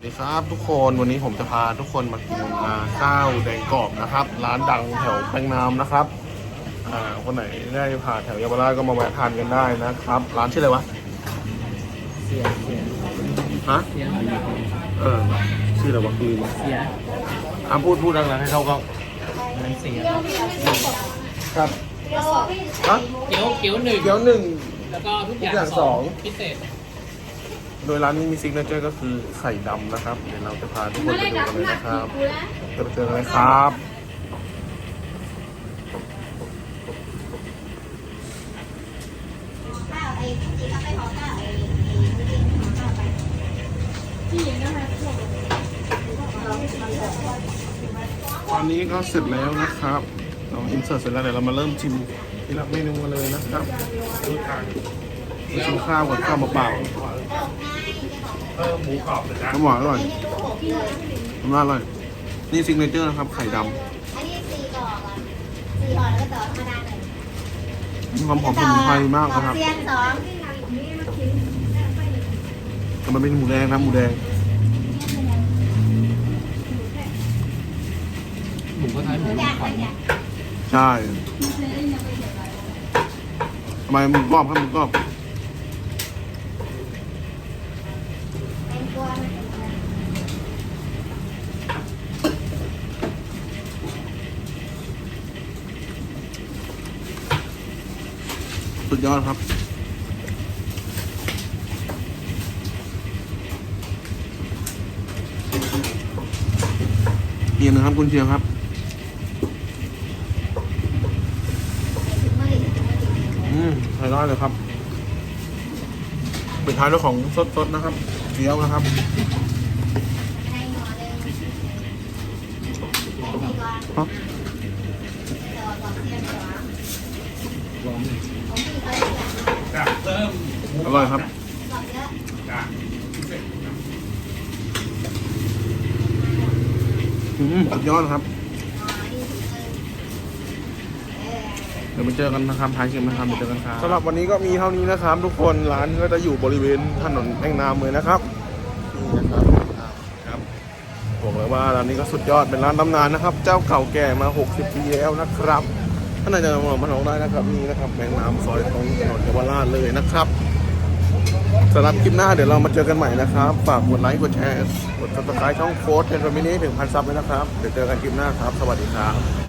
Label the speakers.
Speaker 1: สวัสดีครับทุกคนวันนี้ผมจะพาทุกคนมากินอ่าข้าวแดงกรอบนะครับ ร้านดังแถวแปงน้ำนะครับอ่าคนไหนได้ผ่านแถวเยาวราชก็มาแวะทานกันได้นะครับ ร้านชื่ออะไรวะ
Speaker 2: เสียเสีย
Speaker 1: ฮะ
Speaker 2: เสีย
Speaker 1: เออชื่ออะไรวะลืม
Speaker 2: เสีย
Speaker 1: อะพูดพูดดังๆให้เขาก็
Speaker 2: มันเสีย
Speaker 1: ครับฮะ
Speaker 2: เกี๊ยวเกี๊ยวหนึ่ง
Speaker 1: เกี๊ยวหนึ่ง
Speaker 2: แล้วก็ทุกอย่าง
Speaker 1: ทุกอย่างสอง
Speaker 2: พิเศษ
Speaker 1: โดยร้านนี้มีซิกเนเจอร์ก็คือไข่ดำนะครับ เดี๋ยวเราจะพาทุกคนไปดูกันเลยนะครับเจอเจอกันเลยครับ
Speaker 3: ข้าวไอ้จริงเขาไม่พอข้าวไอ้ไอ้ไม่ได้พอข้าวไปที่นะครับ
Speaker 1: ตอนนี้ก็เสร็จแล้วนะครับเราอินเสิร์ตเสร็จแล้วเดี๋ยวเรามาเริ่มชิมทีละเมนูกันเลยนะครับดูทางชิมข้าวกับข้าวเปล่าๆ ออหมูกรอบเลยนะน้ำหวานอร่อย
Speaker 3: ไอ้นี่ลูกโป่งที่เราทำเป็น
Speaker 1: น้ำหวานอร่อย นี่ซิกเนเจอร์นะครับ ไข่ด
Speaker 3: อันนี้สี่กล่องอะสี่ห่อแล้วก็ต่อธรรมดาหนึ่งำ
Speaker 1: มีความหอมสมุนไพรมากนะครับ
Speaker 3: เซียนสอง
Speaker 1: แต่มันเป็นหมูแดงนะหมูแดง
Speaker 2: หมูก็ท้ายหมู
Speaker 3: ทุกอย่าง
Speaker 2: ขวัญ
Speaker 3: ทุกอย่าง
Speaker 1: ใช่ทำไมหมูกรอบครับหมูกรอบ
Speaker 3: เป็นตัวมัน
Speaker 1: สุดยอดครับเพียงนะครับคุณเชียงครับ
Speaker 3: มะลิ
Speaker 1: อืมใช้ได้เลยครับปิดท้ายด้วยของสดๆนะครับเกี๊ยวนะครับ
Speaker 3: ในห่อหนึ่งสี่ก้อน
Speaker 1: ฮะ
Speaker 3: ต่อต่อเซียนสอง
Speaker 2: ร้ อนเลย
Speaker 3: ของพี่เขาเรียก
Speaker 2: เพิ่ม
Speaker 1: อร่อยครับ
Speaker 3: กรอบเยอะ
Speaker 1: อืมสุดยอดครับ
Speaker 3: อ๋อนี่ถึงเออเออ
Speaker 1: เดี๋ยวไปเจอกันนะครับท้ายคลิปนะครับไปเจอกันครับสำหรับวันนี้ก็มีเท่านี้นะครับ ทุกคนร้านก็จะอยู่บริเวณถนนแอ่งน้ำเลยนะครับนี่นะครับครับบอกเลยว่าร้านนี้ก็สุดยอดเป็นร้านตำนานนะครับ เจ้าเก่าแก่มา 60 ปีแล้วนะครับ ท่านใดจะมามาลองได้นะครับนี่นะครับแมงน้ำซอยตรงถนนเยาวราชเลยนะครับสำหรับคลิปหน้าเดี๋ยวเรามาเจอกันใหม่นะครับ ฝากกดไลค์กดแชร์กดติดตามช่องโค้ดเทนโรมินีถึงพันซับเลยนะครับ เดี๋ยวเจอกันคลิปหน้าครับ สวัสดีครับ